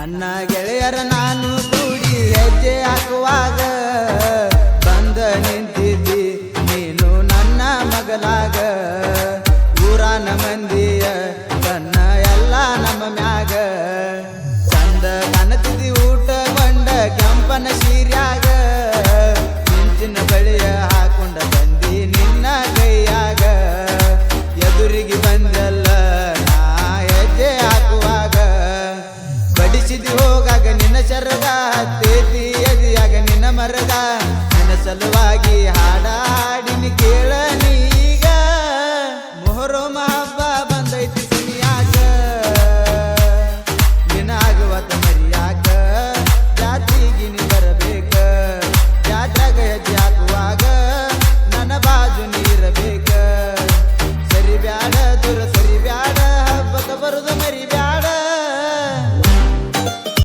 ನನ್ನ ಗೆಳೆಯರ ನಾನು ಕೂಡಿ ಹೆಜ್ಜೆ ಹಾಕುವಾಗ ಬಂದ ನಿಂತಿದ್ದಿ ನೀನು ನನ್ನ ಮಗಲಾಗ ಊರಾನ ಮಂದಿಯ ನಡೆಸಿದಿ ಹೋಗಾಗ ನಿನ್ನ ಶರದ ತೇದೀಯದಿ ಆಗ ನಿನ್ನ ಮರದ. ನನ್ನ ಸಲುವಾಗಿ ಹಾಡಾಡಿನ ಕೇಳ ನೀಗ. ಮೊಹರಮ